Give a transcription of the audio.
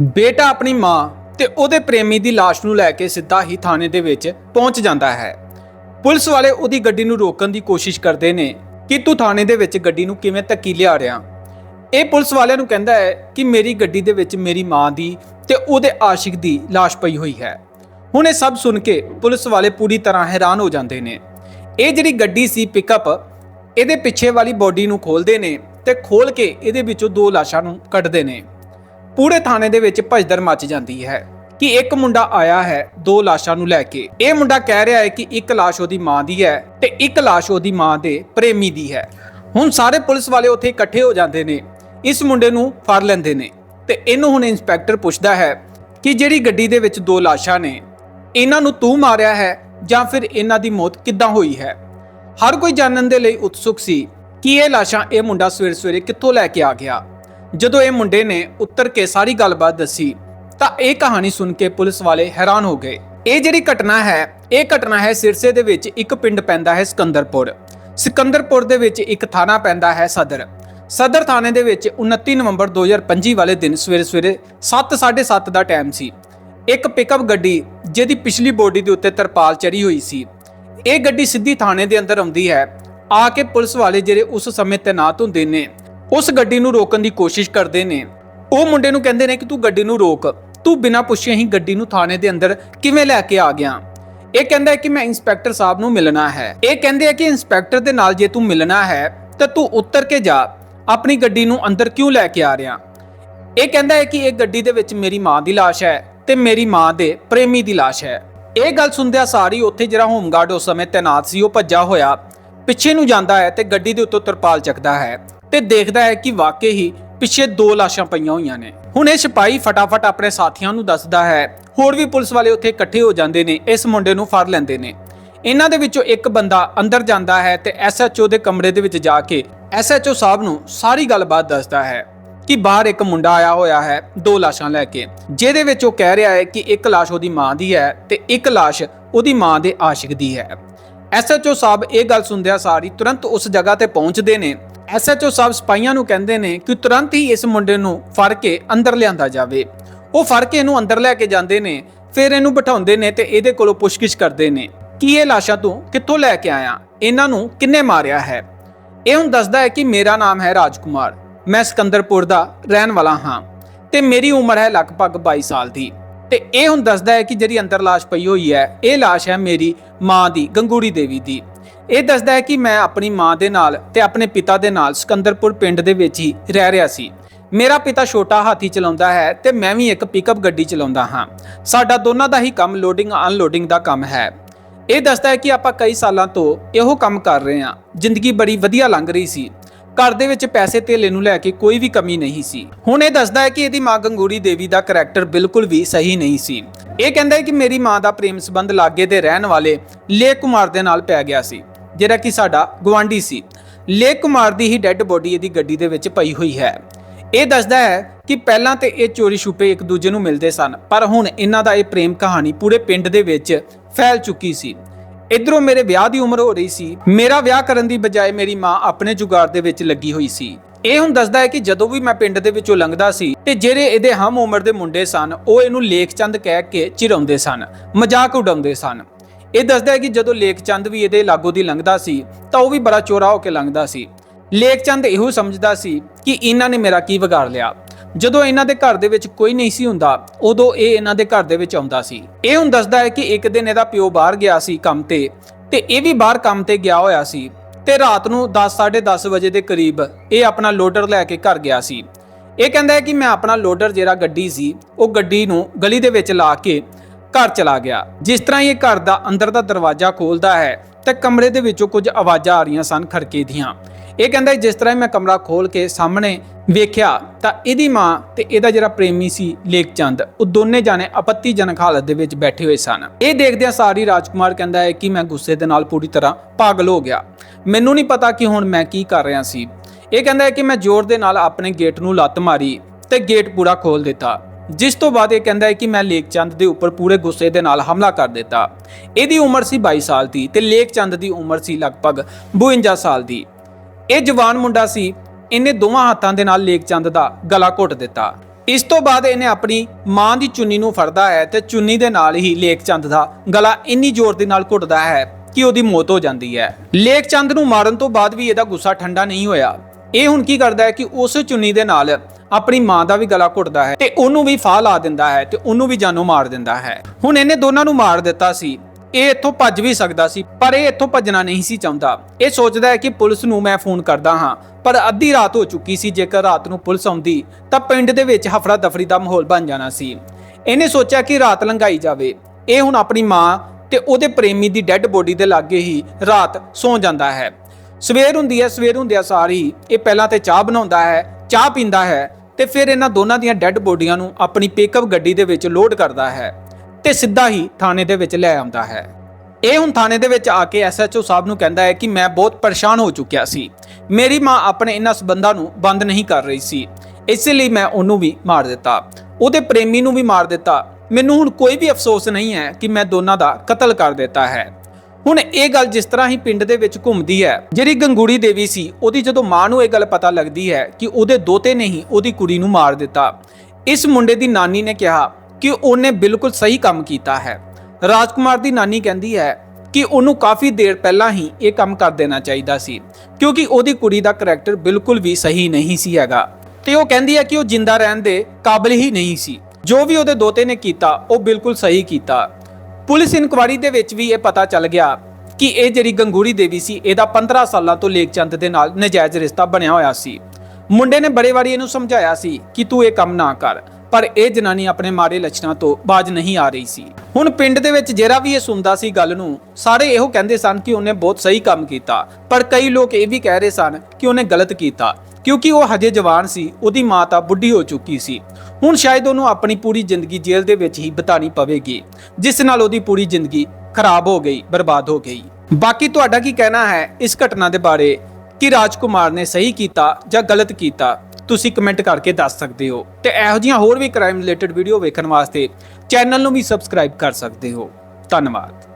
ਬੇਟਾ ਆਪਣੀ ਮਾਂ ਤੇ ਉਹਦੇ ਪ੍ਰੇਮੀ ਦੀ ਲਾਸ਼ ਨੂੰ ਲੈ ਕੇ ਸਿੱਧਾ ਹੀ ਥਾਣੇ ਦੇ ਵਿੱਚ ਪਹੁੰਚ ਜਾਂਦਾ ਹੈ। ਪੁਲਿਸ ਵਾਲੇ ਉਹਦੀ ਗੱਡੀ ਨੂੰ ਰੋਕਣ ਦੀ ਕੋਸ਼ਿਸ਼ ਕਰਦੇ ਨੇ ਕਿ ਤੂੰ ਥਾਣੇ ਦੇ ਵਿੱਚ ਗੱਡੀ ਨੂੰ ਕਿਵੇਂ ਧੱਕੀ ਲਿਆ ਰਿਹਾ। ਇਹ ਪੁਲਿਸ ਵਾਲਿਆਂ ਨੂੰ ਕਹਿੰਦਾ ਹੈ ਕਿ ਮੇਰੀ ਗੱਡੀ ਦੇ ਵਿੱਚ ਮੇਰੀ ਮਾਂ ਦੀ ਤੇ ਉਹਦੇ ਆਸ਼ਿਕ ਦੀ ਲਾਸ਼ ਪਈ ਹੋਈ ਹੈ। ਹੁਣ ਇਹ ਸਭ ਸੁਣ ਕੇ ਪੁਲਿਸ ਵਾਲੇ ਪੂਰੀ ਤਰ੍ਹਾਂ ਹੈਰਾਨ ਹੋ ਜਾਂਦੇ ਨੇ। ਇਹ ਜਿਹੜੀ ਗੱਡੀ ਸੀ ਪਿਕਅਪ, ਇਹਦੇ ਪਿੱਛੇ ਵਾਲੀ ਬੋਡੀ ਨੂੰ ਖੋਲਦੇ ਨੇ ਤੇ ਖੋਲ ਕੇ ਇਹਦੇ ਵਿੱਚੋਂ ਦੋ ਲਾਸ਼ਾਂ ਨੂੰ ਕੱਢਦੇ ਨੇ। ਪੂਰੇ ਥਾਣੇ ਦੇ ਵਿੱਚ ਭਜਦਰ ਮਚ ਜਾਂਦੀ ਹੈ ਕਿ ਇੱਕ ਮੁੰਡਾ ਆਇਆ ਹੈ ਦੋ ਲਾਸ਼ਾਂ ਨੂੰ ਲੈ ਕੇ। ਇਹ ਮੁੰਡਾ ਕਹਿ ਰਿਹਾ ਹੈ ਕਿ ਇੱਕ ਲਾਸ਼ ਉਹਦੀ ਮਾਂ ਦੀ ਹੈ ਤੇ ਇੱਕ ਲਾਸ਼ ਉਹਦੀ ਮਾਂ ਦੇ ਪ੍ਰੇਮੀ ਦੀ ਹੈ। ਹੁਣ ਸਾਰੇ ਪੁਲਿਸ ਵਾਲੇ ਉੱਥੇ ਇਕੱਠੇ ਹੋ ਜਾਂਦੇ ਨੇ। ਇਸ ਮੁੰਡੇ ਨੂੰ ਫੜ ਲੈਂਦੇ ਨੇ ਤੇ ਇਹਨੂੰ ਹੁਣ ਇੰਸਪੈਕਟਰ ਪੁੱਛਦਾ ਹੈ ਕਿ ਜਿਹੜੀ ਗੱਡੀ ਦੇ ਵਿੱਚ ਦੋ ਲਾਸ਼ਾਂ ਨੇ, ਇਹਨਾਂ ਨੂੰ ਤੂੰ ਮਾਰਿਆ ਹੈ ਜਾਂ ਫਿਰ ਇਹਨਾਂ ਦੀ ਮੌਤ ਕਿੱਦਾਂ ਹੋਈ ਹੈ? ਹਰ ਕੋਈ ਜਾਣਨ ਦੇ ਲਈ ਉਤਸੁਕ ਸੀ ਕਿ ਇਹ ਲਾਸ਼ਾਂ ਇਹ ਮੁੰਡਾ ਸਵੇਰ ਸਵੇਰੇ ਕਿੱਥੋਂ ਲੈ ਕੇ ਆ ਗਿਆ। ਜਦੋਂ ਇਹ ਮੁੰਡੇ ਨੇ ਉੱਤਰ ਕੇ ਸਾਰੀ ਗੱਲਬਾਤ ਦੱਸੀ, ਤਾਂ ਇਹ ਕਹਾਣੀ ਸੁਣ ਕੇ ਪੁਲਿਸ ਵਾਲੇ ਹੈਰਾਨ ਹੋ ਗਏ। ਇਹ ਜਿਹੜੀ ਘਟਨਾ ਹੈ, ਇਹ ਘਟਨਾ ਹੈ ਸਿਰਸੇ ਦੇ ਵਿੱਚ ਇੱਕ ਪਿੰਡ ਪੈਂਦਾ ਹੈ ਸਿਕੰਦਰਪੁਰ। ਸਿਕੰਦਰਪੁਰ ਦੇ ਵਿੱਚ ਇੱਕ ਥਾਣਾ ਪੈਂਦਾ ਹੈ ਸਦਰ। ਸਦਰ ਥਾਣੇ ਦੇ ਵਿੱਚ 29 ਨਵੰਬਰ 2025 ਵਾਲੇ ਦਿਨ ਸਵੇਰੇ ਸਵੇਰੇ 7:30 ਦਾ ਟਾਈਮ ਸੀ। ਇੱਕ ਪਿਕਅਪ ਗੱਡੀ ਜਿਹਦੀ ਪਿਛਲੀ ਬੋਡੀ ਦੇ ਉੱਤੇ ਤਰਪਾਲ ਚੜੀ ਹੋਈ ਸੀ। ਇਹ ਗੱਡੀ ਸਿੱਧੀ ਥਾਣੇ ਦੇ ਅੰਦਰ ਆਉਂਦੀ ਹੈ। ਆ ਕੇ ਪੁਲਿਸ ਵਾਲੇ ਜਿਹੜੇ ਉਸ ਸਮੇਂ ਤੈਨਾਤ ਹੁੰਦੇ ਨੇ ਉਸ ਗੱਡੀ ਨੂੰ ਰੋਕਣ ਦੀ ਕੋਸ਼ਿਸ਼ ਕਰਦੇ ਨੇ। ਉਹ ਮੁੰਡੇ ਨੂੰ ਕਹਿੰਦੇ ਨੇ ਕਿ ਤੂੰ ਗੱਡੀ ਨੂੰ ਰੋਕ। ਤੂੰ ਬਿਨਾਂ ਪੁੱਛੇ ਹੀ ਗੱਡੀ ਨੂੰ ਥਾਣੇ ਦੇ ਅੰਦਰ ਕਿਵੇਂ ਲੈ ਕੇ ਆ ਗਿਆ? ਇਹ ਕਹਿੰਦਾ ਹੈ ਕਿ ਮੈਂ ਇੰਸਪੈਕਟਰ ਸਾਹਿਬ ਨੂੰ ਮਿਲਣਾ ਹੈ। ਇਹ ਕਹਿੰਦੇ ਆ ਕਿ ਇੰਸਪੈਕਟਰ ਦੇ ਨਾਲ ਜੇ ਤੂੰ ਮਿਲਣਾ ਹੈ, ਤਾਂ ਤੂੰ ਉੱਤਰ ਕੇ ਜਾ। ਆਪਣੀ ਗੱਡੀ ਨੂੰ ਅੰਦਰ ਕਿਉਂ ਲੈ ਕੇ ਆ ਰਿਹਾ? ਇਹ ਕਹਿੰਦਾ ਹੈ ਕਿ ਇਹ ਗੱਡੀ ਦੇ ਵਿੱਚ ਮੇਰੀ ਮਾਂ ਦੀ ਲਾਸ਼ ਹੈ ਤੇ ਮੇਰੀ ਮਾਂ ਦੇ ਪ੍ਰੇਮੀ ਦੀ ਲਾਸ਼ ਹੈ। ਇਹ ਗੱਲ ਸੁਣਦਿਆਂ ਸਾਰੀ ਉੱਥੇ ਜਿਹੜਾ ਹੋਮਗਾਰਡ ਉਸ ਸਮੇਂ ਤੈਨਾਤ ਸੀ, ਉਹ ਭੱਜਾ ਹੋਇਆ। ਪਿੱਛੇ ਨੂੰ ਜਾਂਦਾ ਹੈ ਤੇ ਗੱਡੀ ਦੇ ਉੱਤੋਂ ਤਰਪਾਲ ਚੱਕਦਾ ਹੈ। ਤੇ ਦੇਖਦਾ ਹੈ ਕਿ ਵਾਕਈ ਹੀ ਪਿੱਛੇ ਦੋ ਲਾਸ਼ਾਂ ਪਈਆਂ ਹੋਈਆਂ ਨੇ। ਹੁਣ ਇਹ ਸਿਪਾਹੀ ਫਟਾਫਟ ਆਪਣੇ ਸਾਥੀਆਂ ਨੂੰ ਦੱਸਦਾ ਹੈ। ਹੋਰ ਵੀ ਪੁਲਿਸ ਵਾਲੇ ਉੱਥੇ ਇਕੱਠੇ ਹੋ ਜਾਂਦੇ ਨੇ, ਇਸ ਮੁੰਡੇ ਨੂੰ ਫੜ ਲੈਂਦੇ ਨੇ। ਇਹਨਾਂ ਦੇ ਵਿੱਚੋਂ ਇੱਕ ਬੰਦਾ ਅੰਦਰ ਜਾਂਦਾ ਹੈ ਤੇ ਐਸਐਚਓ ਦੇ ਕਮਰੇ ਦੇ ਵਿੱਚ ਜਾ ਕੇ ਐਸਐਚਓ ਸਾਹਿਬ ਨੂੰ ਸਾਰੀ ਗੱਲਬਾਤ ਦੱਸਦਾ ਹੈ ਕਿ ਬਾਹਰ ਇੱਕ ਮੁੰਡਾ ਆਇਆ ਹੋਇਆ ਹੈ, ਦੋ ਲਾਸ਼ਾਂ ਲੈ ਕੇ। ਜਿਹਦੇ ਵਿੱਚ ਉਹ ਕਹਿ ਰਿਹਾ ਹੈ ਕਿ ਇੱਕ ਲਾਸ਼ ਉਹਦੀ ਮਾਂ ਦੀ ਹੈ ਤੇ ਇੱਕ ਲਾਸ਼ ਉਹਦੀ ਮਾਂ ਦੇ ਆਸ਼ਿਕ ਦੀ ਹੈ। ਐਸਐਚਓ ਸਾਹਿਬ ਇਹ ਗੱਲ ਸੁਣਦਿਆਂ ਸਾਰੀ ਤੁਰੰਤ ਉਸ ਜਗ੍ਹਾ ਤੇ ਪਹੁੰਚਦੇ ਨੇ ਐਸਐਚਓ ਸਾਹਿਬ ਸਿਪਾਹੀਆਂ ਨੂੰ ਕਹਿੰਦੇ ਨੇ ਕਿ ਤੁਰੰਤ ਹੀ ਇਸ ਮੁੰਡੇ ਨੂੰ ਫੜ ਕੇ ਅੰਦਰ ਲਿਆਂਦਾ ਜਾਵੇ। ਉਹ ਫੜ ਕੇ ਇਹਨੂੰ ਅੰਦਰ ਲੈ ਕੇ ਜਾਂਦੇ ਨੇ, ਫਿਰ ਇਹਨੂੰ ਬਿਠਾਉਂਦੇ ਨੇ ਤੇ ਇਹਦੇ ਕੋਲੋਂ ਪੁੱਛਗਿੱਛ ਕਰਦੇ ਨੇ, ਕਿ ਇਹ ਲਾਸ਼ਾਂ ਤੂੰ ਕਿੱਥੋਂ ਲੈ ਕੇ ਆਇਆ? ਇਹਨਾਂ ਨੂੰ ਕਿੰਨੇ ਮਾਰਿਆ ਹੈ? ਇਹ ਹੁਣ ਦੱਸਦਾ ਹੈ ਕਿ ਮੇਰਾ ਨਾਮ ਹੈ ਰਾਜਕੁਮਾਰ। ਮੈਂ ਸਿਕੰਦਰਪੁਰ ਦਾ ਰਹਿਣ ਵਾਲਾ ਹਾਂ ਤੇ ਮੇਰੀ ਉਮਰ ਹੈ ਲਗਭਗ 22 ਸਾਲ ਦੀ। ਤੇ ਇਹ ਹੁਣ ਦੱਸਦਾ ਹੈ ਕਿ ਜਿਹੜੀ ਅੰਦਰ ਲਾਸ਼ ਪਈ ਹੋਈ ਹੈ, ਇਹ ਲਾਸ਼ ਹੈ ਮੇਰੀ ਮਾਂ ਦੀ, ਗੰਗੂੜੀ ਦੇਵੀ ਦੀ। ਇਹ ਦੱਸਦਾ ਹੈ ਕਿ ਮੈਂ ਆਪਣੀ ਮਾਂ ਦੇ ਨਾਲ ਤੇ ਆਪਣੇ ਪਿਤਾ ਦੇ ਨਾਲ ਸਿਕੰਦਰਪੁਰ ਪਿੰਡ ਦੇ ਵਿੱਚ ਹੀ ਰਹਿ ਰਿਹਾ ਸੀ। ਮੇਰਾ ਪਿਤਾ ਛੋਟਾ ਹਾਥੀ ਚਲਾਉਂਦਾ ਹੈ ਤੇ ਮੈਂ ਵੀ ਇੱਕ ਪਿਕਅਪ ਗੱਡੀ ਚਲਾਉਂਦਾ ਹਾਂ। ਸਾਡਾ ਦੋਨਾਂ ਦਾ ਹੀ ਕੰਮ ਲੋਡਿੰਗ ਅਨਲੋਡਿੰਗ ਦਾ ਕੰਮ ਹੈ। ਇਹ ਦੱਸਦਾ ਹੈ ਕਿ ਆਪਾਂ ਕਈ ਸਾਲਾਂ ਤੋਂ ਇਹੋ ਕੰਮ ਕਰ ਰਹੇ ਹਾਂ। ਜ਼ਿੰਦਗੀ ਬੜੀ ਵਧੀਆ ਲੰਘ ਰਹੀ ਸੀ। ਘਰ ਦੇ ਵਿੱਚ ਪੈਸੇ ਧੇਲੇ ਨੂੰ ਲੈ ਕੇ ਕੋਈ ਵੀ ਕਮੀ ਨਹੀਂ ਸੀ। ਹੁਣ ਇਹ ਦੱਸਦਾ ਹੈ ਕਿ ਇਹਦੀ ਮਾਂ ਗੰਗੂੜੀ ਦੇਵੀ ਦਾ ਕੈਰੈਕਟਰ ਬਿਲਕੁਲ ਵੀ ਸਹੀ ਨਹੀਂ ਸੀ। ਇਹ ਕਹਿੰਦਾ ਹੈ ਕਿ ਮੇਰੀ ਮਾਂ ਦਾ ਪ੍ਰੇਮ ਸੰਬੰਧ ਲਾਗੇ ਦੇ ਰਹਿਣ ਵਾਲੇ ਲੇਕ ਕੁਮਾਰ ਦੇ ਨਾਲ ਪੈ ਗਿਆ ਸੀ, ਜਿਹੜਾ ਕਿ ਸਾਡਾ ਗਵਾਂਢੀ ਸੀ। ਲੇਕ ਕੁਮਾਰ ਦੀ ਹੀ ਡੈੱਡ ਬੋਡੀ ਇਹਦੀ ਗੱਡੀ ਦੇ ਵਿੱਚ ਪਈ ਹੋਈ ਹੈ। ਇਹ ਦੱਸਦਾ ਹੈ ਕਿ ਪਹਿਲਾਂ ਤੇ ਇਹ ਚੋਰੀ ਛੁਪੇ ਇੱਕ ਦੂਜੇ ਨੂੰ ਮਿਲਦੇ ਸਨ, ਪਰ ਹੁਣ ਇਹਨਾਂ ਦਾ ਇਹ ਪ੍ਰੇਮ ਕਹਾਣੀ ਪੂਰੇ ਪਿੰਡ ਦੇ ਵਿੱਚ ਫੈਲ ਚੁੱਕੀ ਸੀ। ਇਧਰੋਂ ਮੇਰੇ ਵਿਆਹ ਦੀ ਉਮਰ ਹੋ ਰਹੀ ਸੀ, ਮੇਰਾ ਵਿਆਹ ਕਰਨ ਦੀ ਬਜਾਏ ਮੇਰੀ ਮਾਂ ਆਪਣੇ ਜੁਗਾੜ ਦੇ ਵਿੱਚ ਲੱਗੀ ਹੋਈ ਸੀ। ਇਹ ਹੁਣ ਦੱਸਦਾ ਹੈ ਕਿ ਜਦੋਂ ਵੀ ਮੈਂ ਪਿੰਡ ਦੇ ਵਿੱਚੋਂ ਲੰਘਦਾ ਸੀ ਤੇ ਜਿਹੜੇ ਇਹਦੇ ਹਮ ਉਮਰ ਦੇ ਮੁੰਡੇ ਸਨ, ਉਹ ਇਹਨੂੰ ਲੇਖਚੰਦ ਕਹਿ ਕੇ ਚਿਰਾਉਂਦੇ ਸਨ, ਮਜ਼ਾਕ ਉਡਾਉਂਦੇ ਸਨ। ਇਹ ਦੱਸਦਾ ਹੈ ਕਿ ਜਦੋਂ ਲੇਖਚੰਦ ਵੀ ਇਹਦੇ ਲਾਗੋ ਦੀ ਲੰਘਦਾ ਸੀ, ਤਾਂ ਉਹ ਵੀ ਬੜਾ ਚੋਰਾ ਹੋ ਕੇ ਲੰਘਦਾ ਸੀ। ਲੇਖਚੰਦ ਇਹੋ ਸਮਝਦਾ ਸੀ ਕਿ ਇਹਨਾਂ ਨੇ ਮੇਰਾ ਕੀ ਵਿਗਾੜ ਲਿਆ। ਜਦੋਂ ਇਹਨਾਂ ਦੇ ਘਰ ਦੇ ਵਿੱਚ ਕੋਈ ਨਹੀਂ ਸੀ ਹੁੰਦਾ, ਉਦੋਂ ਇਹ ਇਹਨਾਂ ਦੇ ਘਰ ਦੇ ਵਿੱਚ ਆਉਂਦਾ ਸੀ। ਇਹ ਹੁਣ ਦੱਸਦਾ ਹੈ ਕਿ ਇੱਕ ਦਿਨ ਇਹਦਾ ਪਿਓ ਬਾਹਰ ਗਿਆ ਸੀ ਕੰਮ ਤੇ ਤੇ ਇਹ ਵੀ ਬਾਹਰ ਕੰਮ ਤੇ ਗਿਆ ਹੋਇਆ ਸੀ। ਤੇ ਰਾਤ ਨੂੰ 10:30 ਵਜੇ ਦੇ ਕਰੀਬ ਇਹ ਆਪਣਾ ਲੋਡਰ ਲੈ ਕੇ ਘਰ ਗਿਆ ਸੀ। ਇਹ ਕਹਿੰਦਾ ਹੈ ਕਿ ਮੈਂ ਆਪਣਾ ਲੋਡਰ ਜਿਹੜਾ ਗੱਡੀ ਸੀ, ਉਹ ਗੱਡੀ ਨੂੰ ਗਲੀ ਦੇ ਵਿੱਚ ਲਾ ਕੇ ਘਰ ਚਲਾ ਗਿਆ। ਜਿਸ ਤਰ੍ਹਾਂ ਇਹ ਘਰ ਦਾ ਅੰਦਰ ਦਾ ਦਰਵਾਜ਼ਾ ਖੋਲਦਾ ਹੈ, ਤੇ ਕਮਰੇ ਦੇ ਵਿੱਚੋਂ ਕੁਝ ਆਵਾਜ਼ਾਂ ਆ ਰਹੀਆਂ ਸਨ ਖੜਕੇ ਦੀਆਂ। ਇਹ ਕਹਿੰਦਾ ਜਿਸ ਤਰ੍ਹਾਂ ਹੀ ਮੈਂ ਕਮਰਾ ਖੋਲ ਕੇ ਸਾਹਮਣੇ ਵੇਖਿਆ, ਤਾਂ ਇਹਦੀ ਮਾਂ ਤੇ ਇਹਦਾ ਜਿਹੜਾ ਪ੍ਰੇਮੀ ਸੀ ਲੇਖਚੰਦ ਉਹ ਦੋਨੇ ਜਾਣੇ ਆਪੱਤੀਜਨਕ ਹਾਲਤ ਦੇ ਵਿੱਚ ਬੈਠੇ ਹੋਏ ਸਨ। ਇਹ ਦੇਖਦਿਆਂ ਸਾਰੀ ਰਾਜਕੁਮਾਰ ਕਹਿੰਦਾ ਹੈ ਕਿ ਮੈਂ ਗੁੱਸੇ ਦੇ ਨਾਲ ਪੂਰੀ ਤਰ੍ਹਾਂ ਪਾਗਲ ਹੋ ਗਿਆ। ਮੈਨੂੰ ਨਹੀਂ ਪਤਾ ਕਿ ਹੁਣ ਮੈਂ ਕੀ ਕਰ ਰਿਹਾ ਸੀ। ਇਹ ਕਹਿੰਦਾ ਹੈ ਕਿ ਮੈਂ ਜ਼ੋਰ ਦੇ ਨਾਲ ਆਪਣੇ ਗੇਟ ਨੂੰ ਲੱਤ ਮਾਰੀ ਤੇ ਗੇਟ ਪੂਰਾ ਖੋਲ ਦਿੱਤਾ। ਜਿਸ ਤੋਂ ਬਾਅਦ ਇਹ ਕਹਿੰਦਾ ਹੈ ਕਿ ਮੈਂ ਲੇਖਚੰਦ ਦੇ ਉੱਪਰ ਪੂਰੇ ਗੁੱਸੇ ਦੇ ਨਾਲ ਹਮਲਾ ਕਰ ਦਿੱਤਾ। ਇਹਦੀ ਉਮਰ ਸੀ 22 ਸਾਲ ਦੀ ਤੇ ਲੇਖਚੰਦ ਦੀ ਉਮਰ ਸੀ ਲਗਭਗ 52 ਸਾਲ ਦੀ। ਇਹ ਜਵਾਨ ਮੁੰਡਾ ਸੀ, ਇਹਨੇ ਦੋਵਾਂ ਹੱਥਾਂ ਦੇ ਨਾਲ ਲੇਖਚੰਦ ਦਾ ਗਲਾ ਘੁੱਟ ਦਿੱਤਾ। ਇਸ ਤੋਂ ਬਾਅਦ ਇਹਨੇ ਆਪਣੀ ਮਾਂ ਦੀ ਚੁੰਨੀ ਨੂੰ ਫੜਦਾ ਹੈ ਤੇ ਚੁੰਨੀ ਦੇ ਨਾਲ ਹੀ ਲੇਖ ਚੰਦ ਦਾ ਗਲਾ ਇੰਨੀ ਜ਼ੋਰ ਦੇ ਨਾਲ ਘੁੱਟਦਾ ਹੈ ਕਿ ਉਹਦੀ ਮੌਤ ਹੋ ਜਾਂਦੀ ਹੈ। ਲੇਖ ਚੰਦ ਨੂੰ ਮਾਰਨ ਤੋਂ ਬਾਅਦ ਵੀ ਇਹਦਾ ਗੁੱਸਾ ਠੰਡਾ ਨਹੀਂ ਹੋਇਆ। ਇਹ ਹੁਣ ਕੀ ਕਰਦਾ ਹੈ ਕਿ ਉਸ ਚੁੰਨੀ ਦੇ ਨਾਲ ਆਪਣੀ ਮਾਂ ਦਾ ਵੀ ਗਲਾ ਘੁੱਟਦਾ ਹੈ ਤੇ ਉਹਨੂੰ ਵੀ ਫਾਹ ਲਾ ਦਿੰਦਾ ਹੈ ਤੇ ਉਹਨੂੰ ਵੀ ਜਾਨੋਂ ਮਾਰ ਦਿੰਦਾ ਹੈ। ਹੁਣ ਇਹਨੇ ਦੋਨਾਂ ਨੂੰ ਮਾਰ ਦਿੱਤਾ ਸੀ। ਇਹ ਇੱਥੋਂ ਭੱਜ ਵੀ ਸਕਦਾ ਸੀ, ਪਰ ਇਹ ਇੱਥੋਂ ਭੱਜਣਾ ਨਹੀਂ ਸੀ ਚਾਹੁੰਦਾ। ਇਹ ਸੋਚਦਾ ਹੈ ਕਿ ਪੁਲਿਸ ਨੂੰ ਮੈਂ ਫੋਨ ਕਰਦਾ ਹਾਂ, ਪਰ ਅੱਧੀ ਰਾਤ ਹੋ ਚੁੱਕੀ ਸੀ, ਜੇਕਰ ਰਾਤ ਨੂੰ ਪੁਲਿਸ ਆਉਂਦੀ, ਤਾਂ ਪਿੰਡ ਦੇ ਵਿੱਚ ਹਫੜਾ ਦਫੜੀ ਦਾ ਮਾਹੌਲ ਬਣ ਜਾਣਾ ਸੀ। ਇਹਨੇ ਸੋਚਿਆ ਕਿ ਰਾਤ ਲੰਘਾਈ ਜਾਵੇ। ਇਹ ਹੁਣ ਆਪਣੀ ਮਾਂ ਤੇ ਉਹਦੇ ਪ੍ਰੇਮੀ ਦੀ ਡੈੱਡ ਬੋਡੀ ਦੇ ਲਾਗੇ ਹੀ ਰਾਤ ਸੌਂ ਜਾਂਦਾ ਹੈ। ਸਵੇਰ ਹੁੰਦੀ ਹੈ, ਸਵੇਰ ਹੁੰਦਿਆਂ ਸਾਰ ਹੀ ਇਹ ਪਹਿਲਾਂ ਤੇ ਚਾਹ ਬਣਾਉਂਦਾ ਹੈ, ਚਾਹ ਪੀਂਦਾ ਹੈ ਤੇ ਫਿਰ ਇਹਨਾਂ ਦੋਨਾਂ ਦੀਆਂ ਡੈੱਡ ਬੋਡੀਆਂ ਨੂੰ ਆਪਣੀ ਪਿਕਅਪ ਗੱਡੀ ਦੇ ਵਿੱਚ ਲੋਡ ਕਰਦਾ ਹੈ। ਤੇ ਸਿੱਧਾ ਹੀ ਥਾਣੇ ਦੇ ਵਿੱਚ ਲੈ ਆਉਂਦਾ ਹੈ। ਇਹ ਹੁਣ ਥਾਣੇ ਦੇ ਵਿੱਚ ਆ ਕੇ ਐਸਐਚਓ ਸਾਹਿਬ ਨੂੰ ਕਹਿੰਦਾ ਹੈ ਕਿ ਮੈਂ ਬਹੁਤ ਪਰੇਸ਼ਾਨ ਹੋ ਚੁੱਕਿਆ ਸੀ। ਮੇਰੀ ਮਾਂ ਆਪਣੇ ਇਹਨਾਂ ਸਬੰਧਾਂ ਨੂੰ ਬੰਦ ਨਹੀਂ ਕਰ ਰਹੀ ਸੀ। ਇਸ ਲਈ ਮੈਂ ਉਹਨੂੰ ਵੀ ਮਾਰ ਦਿੱਤਾ। ਉਹਦੇ ਪ੍ਰੇਮੀ ਨੂੰ ਵੀ ਮਾਰ ਦਿੱਤਾ। ਮੈਨੂੰ ਹੁਣ ਕੋਈ ਵੀ ਅਫਸੋਸ ਨਹੀਂ ਹੈ ਕਿ ਮੈਂ ਦੋਨਾਂ ਦਾ ਕਤਲ ਕਰ ਦਿੱਤਾ ਹੈ। ਹੁਣ ਇਹ ਗੱਲ ਜਿਸ ਤਰ੍ਹਾਂ ਹੀ ਪਿੰਡ ਦੇ ਵਿੱਚ ਘੁੰਮਦੀ ਹੈ, ਜਿਹੜੀ ਗੰਗੂੜੀ ਦੇਵੀ ਸੀ, ਉਹਦੀ ਜਦੋਂ ਮਾਂ ਨੂੰ ਇਹ ਗੱਲ ਪਤਾ ਲੱਗਦੀ ਹੈ ਕਿ ਉਹਦੇ ਦੋਤੇ ਨੇ ਹੀ ਉਹਦੀ ਕੁੜੀ ਨੂੰ ਮਾਰ ਦਿੱਤਾ। ਇਸ ਮੁੰਡੇ ਦੀ ਨਾਨੀ ਨੇ ਕਿਹਾ ਕਿ ਉਹਨੇ ਬਿਲਕੁਲ ਸਹੀ ਕੰਮ ਕੀਤਾ ਹੈ। ਰਾਜਕੁਮਾਰ ਦੀ ਨਾਨੀ ਕਹਿੰਦੀ ਹੈ ਕਿ ਉਹਨੂੰ ਕਾਫੀ ਦੇਰ ਪਹਿਲਾਂ ਹੀ ਇਹ ਕੰਮ ਕਰ ਦੇਣਾ ਚਾਹੀਦਾ ਸੀ, ਕਿਉਂਕਿ ਉਹਦੀ ਕੁੜੀ ਦਾ ਕਰੈਕਟਰ ਬਿਲਕੁਲ ਵੀ ਸਹੀ ਨਹੀਂ ਸੀ ਹੈਗਾ। ਤੇ ਉਹ ਕਹਿੰਦੀ ਹੈ ਕਿ ਉਹ ਜਿੰਦਾ ਰਹਿਣ ਦੇ ਕਾਬਿਲ ਹੀ ਨਹੀਂ ਸੀ। ਜੋ ਵੀ ਉਹਦੇ ਦੋਤੇ ਨੇ ਕੀਤਾ, ਉਹ ਬਿਲਕੁਲ ਸਹੀ ਕੀਤਾ। ਪੁਲਿਸ ਇਨਕੁਆਰੀ ਦੇ ਵਿੱਚ ਵੀ ਇਹ ਪਤਾ ਚੱਲ ਗਿਆ ਕਿ ਇਹ ਜਿਹੜੀ ਗੰਗੂੜੀ ਦੇਵੀ ਸੀ, ਇਹਦਾ 15 ਸਾਲਾਂ ਤੋਂ ਲੇਕਚੰਦ ਦੇ ਨਾਲ ਨਜਾਇਜ਼ ਰਿਸ਼ਤਾ ਬਣਿਆ ਹੋਇਆ ਸੀ। ਮੁੰਡੇ ਨੇ ਬੜੇ ਵਾਰੀ ਇਹਨੂੰ ਸਮਝਾਇਆ ਸੀ ਕਿ ਤੂੰ ਇਹ ਕੰਮ ਨਾ ਕਰ। ਪਰ ਇਹ ਜਨਾਨੀ ਆਪਣੇ ਮਾਰੇ ਲੱਛਣਾਂ ਤੋਂ ਬਾਜ ਨਹੀਂ ਆ ਰਹੀ ਸੀ। ਹੁਣ ਪਿੰਡ ਦੇ ਵਿੱਚ ਜਿਹੜਾ ਵੀ ਇਹ ਸੁਣਦਾ ਸੀ ਗੱਲ ਨੂੰ, ਸਾਰੇ ਇਹੋ ਕਹਿੰਦੇ ਸਨ ਕਿ ਉਹਨੇ ਬਹੁਤ ਸਹੀ ਕੰਮ ਕੀਤਾ। ਪਰ ਕਈ ਲੋਕ ਇਹ ਵੀ ਕਹਿ ਰਹੇ ਸਨ ਕਿ ਉਹਨੇ ਗਲਤ ਕੀਤਾ, ਕਿਉਂਕਿ ਉਹ ਹਜੇ ਜਵਾਨ ਸੀ, ਉਹਦੀ ਮਾਂ ਤਾਂ ਬੁੱਢੀ ਹੋ ਚੁੱਕੀ ਸੀ। ਹੁਣ ਸ਼ਾਇਦ ਉਹਨੂੰ ਆਪਣੀ ਪੂਰੀ ਜ਼ਿੰਦਗੀ ਜੇਲ੍ਹ ਦੇ ਵਿੱਚ ਹੀ ਬਿਤਾਣੀ ਪਵੇਗੀ, ਜਿਸ ਨਾਲ ਉਹਦੀ ਪੂਰੀ ਜ਼ਿੰਦਗੀ ਖਰਾਬ ਹੋ ਗਈ, ਬਰਬਾਦ ਹੋ ਗਈ। ਬਾਕੀ ਤੁਹਾਡਾ ਕੀ ਕਹਿਣਾ ਹੈ ਇਸ ਘਟਨਾ ਦੇ ਬਾਰੇ? ਕਿ ਰਾਜਕੁਮਾਰ ਨੇ ਸਹੀ ਕੀਤਾ ਜਾਂ ਗਲਤ ਕੀਤਾ, ਤੁਸੀਂ ਕਮੈਂਟ ਕਰਕੇ ਦੱਸ ਸਕਦੇ ਹੋ। ਤੇ ਇਹੋ ਜਿਹੀਆਂ ਹੋਰ ਵੀ ਕ੍ਰਾਈਮ ਰਿਲੇਟਡ ਵੀਡੀਓ ਵੇਖਣ ਵਾਸਤੇ ਚੈਨਲ ਨੂੰ ਵੀ ਸਬਸਕ੍ਰਾਈਬ ਕਰ ਸਕਦੇ ਹੋ। ਧੰਨਵਾਦ।